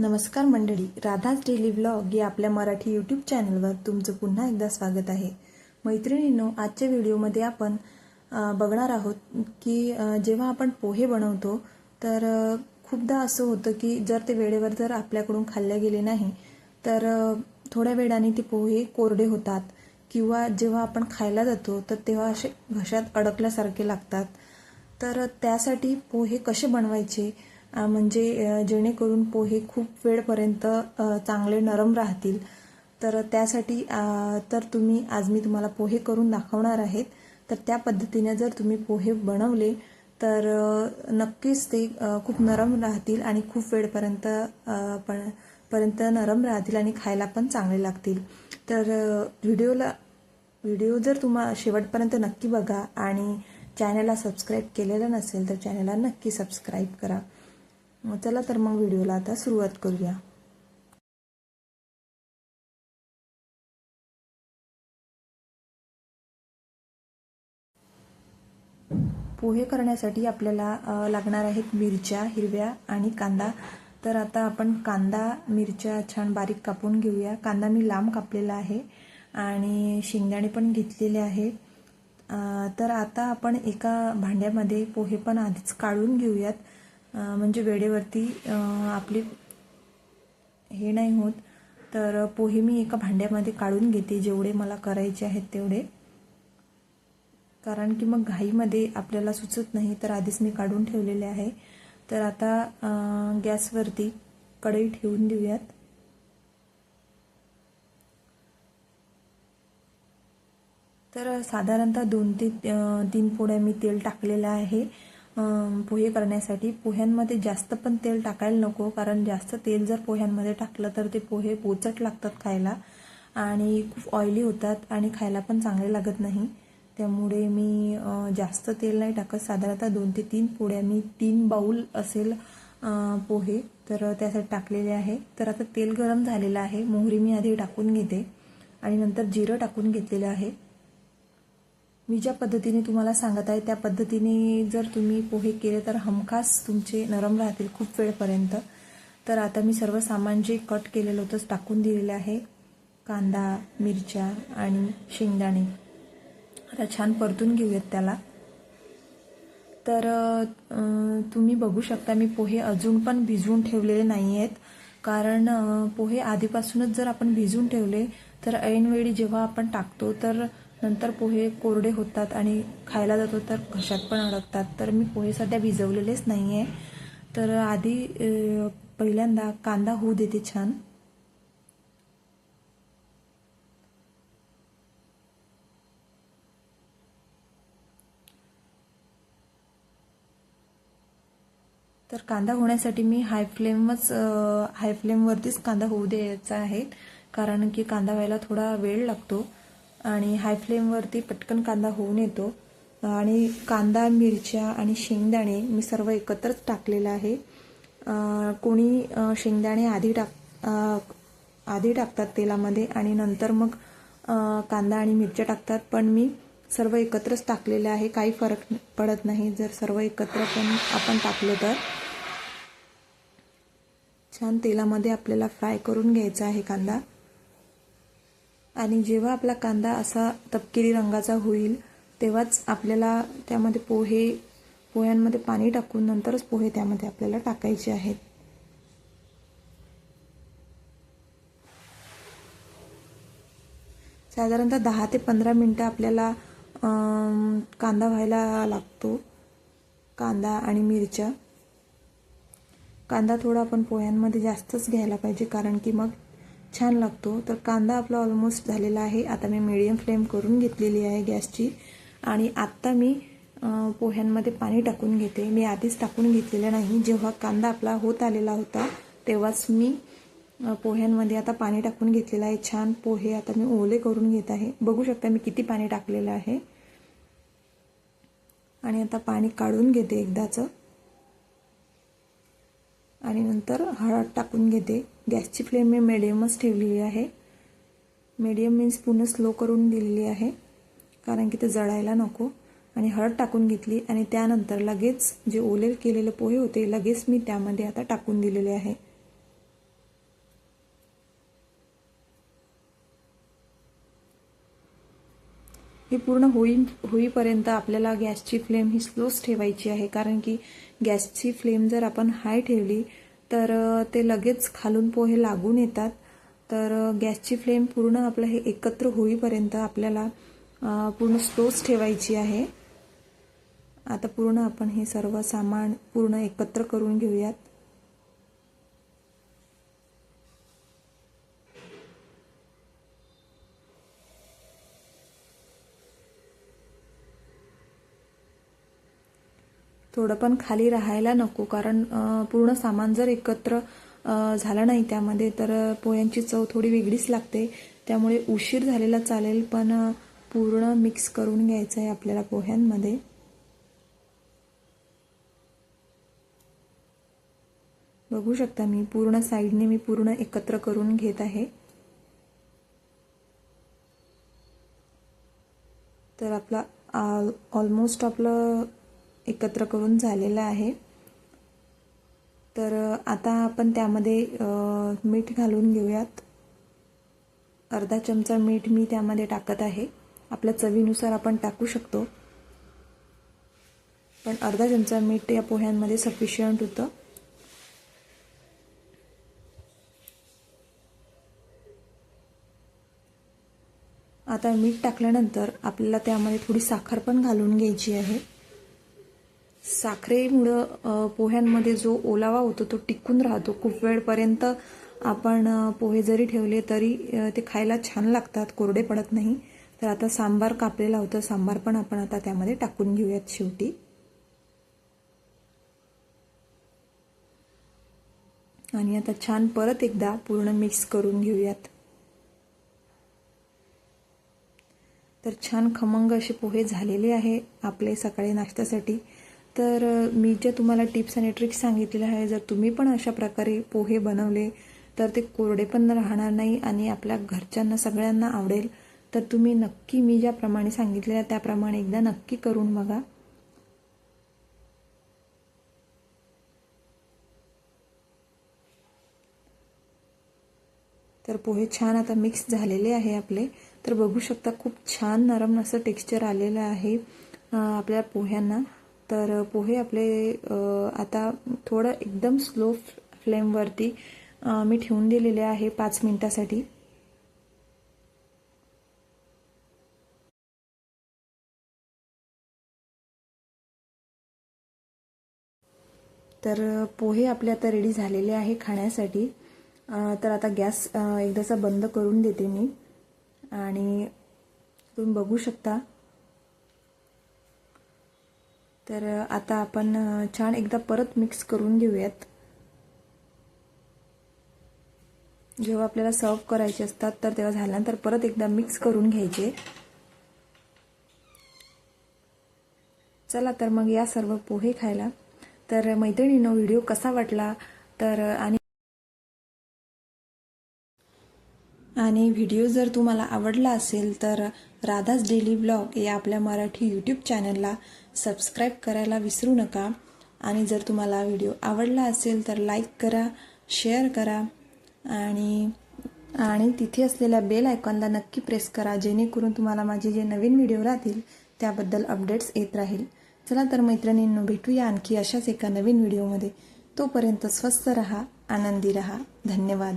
नमस्कार मंडळी राधाच daily vlog या आपल्या मराठी यूट्यूब चॅनलवर तुमचं पुन्हा एकदा स्वागत आहे. मैत्रिणींनो आजच्या व्हिडिओमध्ये आपण बघणार आहोत की जेव्हा आपण पोहे बनवतो तर खूपदा असं होतं की जर ते वेळेवर जर आपल्याकडून खाल्ले गेले नाही तर थोड्या वेळाने ते पोहे कोरडे होतात. किंवा जेव्हा आपण खायला जातो तर तेव्हा असे घशात अडकल्यासारखे लागतात. तर त्यासाठी पोहे कसे बनवायचे? म्हणजे जेणेकरून पोहे खूप वेळपर्यंत चांगले नरम राहतील. तर त्यासाठी तर तुम्ही आज मी तुम्हाला पोहे करून दाखवणार आहेत. तर त्या पद्धतीने जर तुम्ही पोहे बनवले तर नक्कीच ते खूप नरम राहतील आणि खूप वेळपर्यंत पण पर्यंत नरम राहतील आणि खायला पण चांगले लागतील. तर व्हिडिओला व्हिडिओ जर तुम्हा शेवटपर्यंत नक्की बघा आणि चॅनलला सबस्क्राईब केलेलं नसेल तर चॅनलला नक्की सबस्क्राईब करा. मग चला तर मग व्हिडिओला आता सुरुवात करूया. पोहे करण्यासाठी आपल्याला लागणार आहेत मिरच्या हिरव्या आणि कांदा. तर आता आपण कांदा मिरच्या छान बारीक कापून घेऊया. कांदा मी लांब कापलेला आहे आणि शेंगदाणे पण घेतलेले आहे. तर आता आपण एका भांड्यामध्ये पोहे पण आधीच काढून घेऊयात. म्हणजे वेळेवरती आपली हे नाही होत. तर पोहे मी एका भांड्यामध्ये काढून घेते जेवढे मला करायचे आहेत तेवढे. कारण की मग घाईमध्ये आपल्याला सुचत नाही तर आधीच मी काढून ठेवलेले आहे. तर आता गॅसवरती कढई ठेवून देऊयात. तर साधारणतः दोन ते तीन पोळ्या मी तेल टाकलेलं आहे. पोहे करण्यासाठी. पोह्यांमध्ये जास्त पण तेल टाकायला नको कारण जास्त तेल जर पोह्यांमध्ये टाकलं तर ते पोहे पोचट लागतात खायला. आणि खूप ऑइली होतात आणि खायला पण चांगले लागत नाही. त्यामुळे मी जास्त तेल नाही टाकत. साधारणतः दोन ते तीन पोळ्या मी तीन बाऊल असेल पोहे तर त्यासाठी टाकलेले आहे. तर आता तेल गरम झालेलं आहे. मोहरी मी आधी टाकून घेते. आणि नंतर जिरं टाकून घेतलेलं आहे. मी ज्या पद्धतीने तुम्हाला सांगत आहे त्या पद्धतीने जर तुम्ही पोहे केले तर हमखास तुमचे नरम राहतील खूप वेळपर्यंत. तर आता मी सर्व सामान जे कट केलेलं होतं टाकून दिलेलं आहे. कांदा मिरच्या आणि शेंगदाणे. आता छान परतून घेऊयात त्याला. तर तुम्ही बघू शकता मी पोहे अजून पण भिजवून ठेवलेले नाही आहेत कारण पोहे आधीपासूनच जर आपण भिजून ठेवले तर ऐनवेळी जेव्हा आपण टाकतो तर नंतर पोहे कोरडे होतात आणि खायला जातो तर घशात पण अडकतात. तर मी पोहे सध्या भिजवलेलेच नाही आहे तर आधी पहिल्यांदा कांदा होऊ देते छान. तर कांदा होण्यासाठी मी हाय फ्लेमच हाय फ्लेमवरतीच कांदा होऊ द्यायचा आहे. कारण की कांदा व्हायला थोडा वेळ लागतो. आणि हाय फ्लेमवरती पटकन कांदा होऊन येतो. आणि कांदा मिरच्या आणि शेंगदाणे मी सर्व एकत्रच टाकलेलं आहे. कोणी शेंगदाणे आधी टाक आधी टाकतात तेलामध्ये आणि नंतर मग कांदा आणि मिरच्या टाकतात. पण मी सर्व एकत्रच टाकलेले आहे. काही फरक पडत नाही. जर सर्व एकत्र पण आपण टाकलं तर. छान तेलामध्ये आपल्याला फ्राय करून घ्यायचा आहे कांदा. आणि जेव्हा आपला कांदा असा तपकिरी रंगाचा होईल तेव्हाच आपल्याला त्यामध्ये पोहे पोह्यांमध्ये पाणी टाकून नंतरच पोहे त्यामध्ये आपल्याला टाकायचे आहेत. साधारणतः दहा ते पंधरा मिनटं आपल्याला कांदा व्हायला लागतो. कांदा आणि मिरच्या. कांदा थोडा आपण पोह्यांमध्ये जास्तच घ्यायला पाहिजे कारण की मग छान लागतो. तर कांदा आपला ऑलमोस्ट झालेला आहे. आता मी मिडियम फ्लेम करून घेतलेली आहे गॅसची. आणि आत्ता मी पोह्यांमध्ये पाणी टाकून घेते. मी आधीच टाकून घेतलेलं नाही. जेव्हा कांदा आपला होत आलेला होता तेव्हाच मी पोह्यांमध्ये आता पाणी टाकून घेतलेलं आहे. छान पोहे आता मी ओले करून घेत आहे. बघू शकता मी किती पाणी टाकलेलं आहे. आणि आता पाणी काढून घेते एकदाचं. आणि नंतर हळद टाकून घेते. गॅसची फ्लेम मी मिडियमच ठेवलेली आहे. मीडियम मीन्स पूर्ण स्लो करून दिलेली आहे. कारण की ते जळायला नको. आणि हळद टाकून घेतली आणि त्यानंतर लगेच जे ओले केलेले पोहे होते लगेच मी त्यामध्ये आता टाकून दिलेले आहे. हे पूर्ण होई होईपर्यंत आपल्याला गॅसची फ्लेम ही स्लोच ठेवायची आहे. कारण की गॅसची फ्लेम जर आपण हाय ठेवली तर ते लगेच खालून पोहे लागून येतात. तर गॅसची फ्लेम पूर्ण आपलं हे एकत्र होईपर्यंत आपल्याला पूर्ण स्लोच ठेवायची आहे. आता पूर्ण आपण हे सर्व सामान पूर्ण एकत्र करून घेऊयात. थोडं पण खाली राहायला नको. कारण पूर्ण सामान जर एकत्र झालं नाही त्यामध्ये तर पोह्यांची चव थोडी वेगळीच लागते. त्यामुळे उशीर झालेला चालेल पण पूर्ण मिक्स करून घ्यायचं आहे आपल्याला पोह्यांमध्ये. बघू शकता मी पूर्ण साईडने मी पूर्ण एकत्र करून घेत आहे. तर आपला ऑलमोस्ट आपलं एकत्र करून झालेलं आहे. तर आता आपण त्यामध्ये मीठ घालून घेऊयात. अर्धा चमचा मीठ मी त्यामध्ये टाकत आहे. आपल्या चवीनुसार आपण टाकू शकतो. पण अर्धा चमचा मीठ या पोह्यांमध्ये सफिशियंट होतं. आता मीठ टाकल्यानंतर आपल्याला त्यामध्ये थोडी साखर पण घालून घ्यायची आहे. साखरेमुळं पोह्यांमध्ये जो ओलावा होतो तो टिकून राहतो. खूप वेळपर्यंत आपण पोहे जरी ठेवले तरी ते खायला छान लागतात कोरडे पडत नाही. तर आता सांबार कापलेला होता सांबार पण आपण आता त्यामध्ये टाकून घेऊयात शेवटी. आणि आता छान परत एकदा पूर्ण मिक्स करून घेऊयात. तर छान खमंग असे पोहे झालेले आहे आपले सकाळी नाश्त्यासाठी. तर मी जे तुम्हाला टिप्स आणि ट्रिक्स सांगितलेल्या आहे जर तुम्ही पण अशा प्रकारे पोहे बनवले तर ते कोरडे पण राहणार नाही आणि आपल्या घरच्यांना सगळ्यांना आवडेल. तर तुम्ही नक्की मी ज्याप्रमाणे सांगितले आहे त्याप्रमाणे एकदा नक्की करून बघा. तर पोहे छान आता मिक्स झालेले आहे आपले. तर बघू शकता खूप छान नरम असं टेक्स्चर आलेलं आहे आपल्या पोह्यांना. तर पोहे आपले आता थोडं एकदम स्लो फ्लेमवरती मी ठेवून दिलेले आहे पाच मिनटासाठी. तर पोहे आपले आता रेडी झालेले आहे खाण्यासाठी. तर आता गॅस एकदाचा बंद करून देते मी. आणि तुम्ही बघू शकता तर आता आपण छान एकदा परत मिक्स करून घेऊयात. जेव्हा आपल्याला सर्व करायचे असतात तर तेव्हा झाल्यानंतर परत एकदा मिक्स करून घ्यायचे. चला तर मग या सर्व पोहे खायला. तर मैत्रिणीनं व्हिडिओ कसा वाटला? तर आणि आणि व्हिडिओ जर तुम्हाला आवडला असेल तर राधास डेली ब्लॉग या आपल्या मराठी यूट्यूब चॅनलला सबस्क्राईब करायला विसरू नका. आणि जर तुम्हाला व्हिडिओ आवडला असेल तर लाईक करा शेअर करा. आणि आणि तिथे असलेल्या बेल आयकॉनला नक्की प्रेस करा जेणेकरून तुम्हाला माझे जे नवीन व्हिडिओ राहतील त्याबद्दल अपडेट्स येत राहील. चला तर मैत्रिणींनो भेटूया आणखी अशाच एका नवीन व्हिडिओमध्ये तोपर्यंत स्वस्त रहा आनंदी रहा. धन्यवाद.